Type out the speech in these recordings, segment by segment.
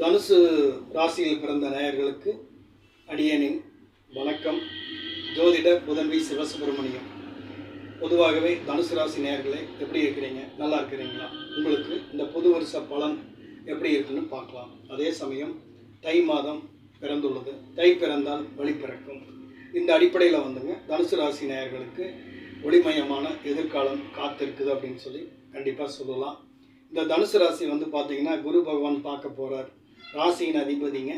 தனுசு ராசியில் பிறந்த நேயர்களுக்கு அடியனின் வணக்கம். ஜோதிட புதன்வி சிவசுப்பிரமணியம் பொதுவாகவே தனுசு ராசி நேயர்களே எப்படி இருக்கிறீங்க? நல்லா இருக்கிறீங்களா? உங்களுக்கு இந்த புது வருஷ பலன் எப்படி இருக்குன்னு பார்க்கலாம். அதே சமயம் தை மாதம் பிறந்துள்ளது. தை பிறந்தால் வழி பிறக்கும். இந்த அடிப்படையில் வந்துங்க தனுசு ராசி நேயர்களுக்கு ஒளிமயமான எதிர்காலம் காத்திருக்குது அப்படின்னு சொல்லி கண்டிப்பாக சொல்லலாம். இந்த தனுசு ராசி வந்து பார்த்தீங்கன்னா குரு பகவான் பார்க்க போகிறார் ராசியின் அதிபதிங்க.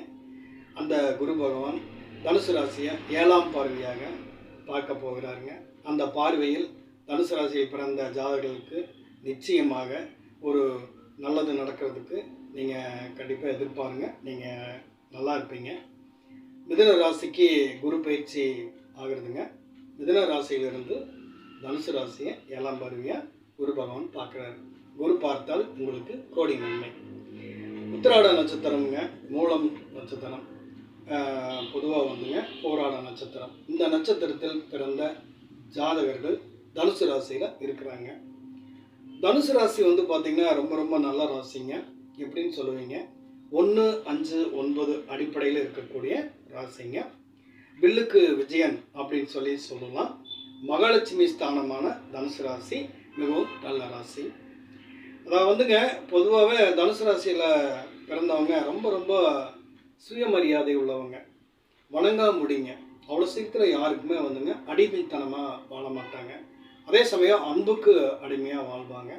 அந்த குரு பகவான் தனுசு ராசியை ஏழாம் பார்வையாக பார்க்க போகிறாருங்க. அந்த பார்வையில் தனுசு ராசியை பிறந்த ஜாதகர்களுக்கு நிச்சயமாக ஒரு நல்லது நடக்கிறதுக்கு நீங்கள் கண்டிப்பாக எதிர்பாருங்க. நீங்கள் நல்லா இருப்பீங்க. மிதுன ராசிக்கு குரு பயிற்சி ஆகிறதுங்க. மிதுன ராசியிலிருந்து தனுசு ராசியை ஏழாம் பார்வையாக குரு பகவான் பார்க்குறாரு. குரு பார்த்தால் உங்களுக்கு கோடி நன்மை. உத்திராட நட்சத்திரம்ங்க மூலம் நட்சத்திரம் பொதுவாக வந்துங்க போராட நட்சத்திரம். இந்த நட்சத்திரத்தில் பிறந்த ஜாதகர்கள் தனுசு ராசியில் இருக்கிறாங்க. தனுசு ராசி வந்து பார்த்திங்கன்னா ரொம்ப ரொம்ப நல்ல ராசிங்க. எப்படின்னு சொல்லுவீங்க? ஒன்று அஞ்சு ஒன்பது அடிப்படையில் இருக்கக்கூடிய ராசிங்க. வில்லுக்கு விஜயன் அப்படின்னு சொல்லி சொல்லலாம். மகாலட்சுமி ஸ்தானமான தனுசு ராசி மிகவும் நல்ல ராசி. அதான் வந்துங்க பொதுவாகவே தனுசு ராசியில் பிறந்தவங்க ரொம்ப ரொம்ப சுயமரியாதை உள்ளவங்க. வணங்கா முடிங்க. அவ்வளோ சீக்கிரம் யாருக்குமே வந்துங்க அடிமைத்தனமாக வாழ மாட்டாங்க. அதே சமயம் அன்புக்கு அடிமையாக வாழ்வாங்க.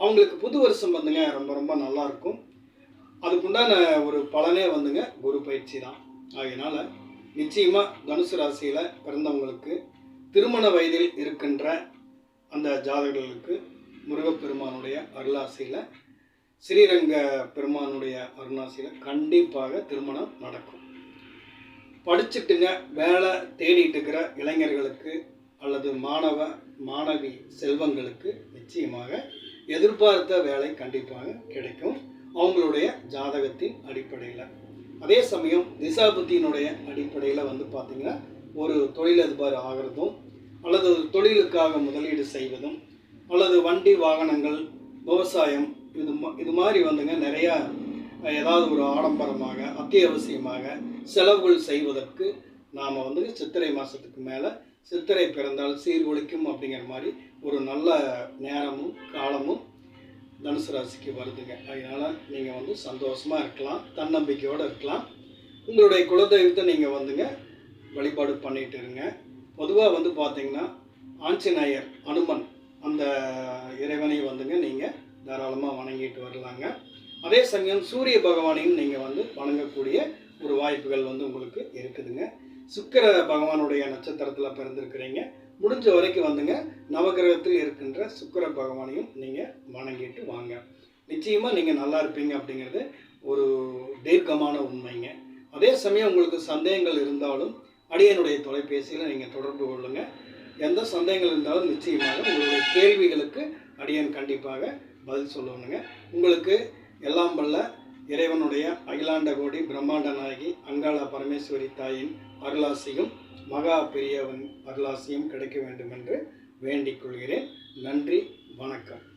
அவங்களுக்கு புது வருஷம் வந்துங்க ரொம்ப ரொம்ப நல்லா இருக்கும் அதுக்குண்டான ஒரு பலனே வந்துங்க குரு பயிற்சி தான். அதனால் நிச்சயமாக தனுசு ராசியில் பிறந்தவங்களுக்கு திருமண வயதில் இருக்கின்ற அந்த ஜாதகர்களுக்கு முருகப்பெருமானுடைய அருளாசையில் ஸ்ரீரங்க பெருமானுடைய அருணாசியில் கண்டிப்பாக திருமணம் நடக்கும். படிச்சுட்டுங்க வேலை தேடிட்டு இருக்கிற இளைஞர்களுக்கு அல்லது மாணவ மாணவி செல்வங்களுக்கு நிச்சயமாக எதிர்பார்த்த வேலை கண்டிப்பாக கிடைக்கும். அவங்களுடைய ஜாதகத்தின் அடிப்படையில். அதே சமயம் திசாபுத்தியினுடைய அடிப்படையில் வந்து பார்த்திங்கன்னா ஒரு தொழிலதிபர் ஆகிறதும் அல்லது ஒரு தொழிலுக்காக முதலீடு செய்வதும் அல்லது வண்டி வாகனங்கள் விவசாயம் இது இது மாதிரி வந்துங்க நிறையா ஏதாவது ஒரு ஆடம்பரமாக அத்தியாவசியமாக செலவுகள் செய்வதற்கு நாம் வந்து சித்திரை மாதத்துக்கு மேலே சித்திரை பிறந்தால் சீர்குலைக்கும் அப்படிங்கிற மாதிரி ஒரு நல்ல நேரமும் காலமும் தனுசு ராசிக்கு வருதுங்க. அதனால் நீங்கள் வந்து சந்தோஷமாக இருக்கலாம் தன்னம்பிக்கையோடு இருக்கலாம். உங்களுடைய குலதெய்வத்தை நீங்கள் வந்துங்க வழிபாடு பண்ணிகிட்டு இருங்க. பொதுவாக வந்து பார்த்திங்கன்னா ஆஞ்சநேயர் அனுமன் அந்த இறைவனை வந்துங்க நீங்கள் தாராளமாக வணங்கிட்டு வரலாங்க. அதே சமயம் சூரிய பகவானையும் நீங்கள் வந்து வணங்கக்கூடிய ஒரு வாய்ப்புகள் வந்து உங்களுக்கு இருக்குதுங்க. சுக்கிர பகவானுடைய நட்சத்திரத்தில் பிறந்திருக்கிறீங்க. முடிஞ்ச வரைக்கும் வந்துங்க நவகிரகத்தில் இருக்கின்ற சுக்கிர பகவானையும் நீங்கள் வணங்கிட்டு வாங்க. நிச்சயமாக நீங்கள் நல்லா இருப்பீங்க அப்படிங்கிறது ஒரு தீர்க்கமான உண்மைங்க. அதே சமயம் உங்களுக்கு சந்தேகங்கள் இருந்தாலும் அடியனுடைய தொலைபேசியில் நீங்கள் தொடர்பு கொள்ளுங்கள் எந்த சந்தேகங்கள் இருந்தாலும் நிச்சயமாக உங்களுடைய கேள்விகளுக்கு அடியன் கண்டிப்பாக பதில் சொல்லணுங்க. உங்களுக்கு எல்லாம் வல்ல இறைவனுடைய அகிலாண்ட கோடி பிரம்மாண்ட நாயகி அங்காள பரமேஸ்வரி தாயின் அருளாசியும் மகா பெரியவன் அருளாசியும் கிடைக்க வேண்டும் என்று வேண்டிக் கொள்கிறேன். நன்றி வணக்கம்.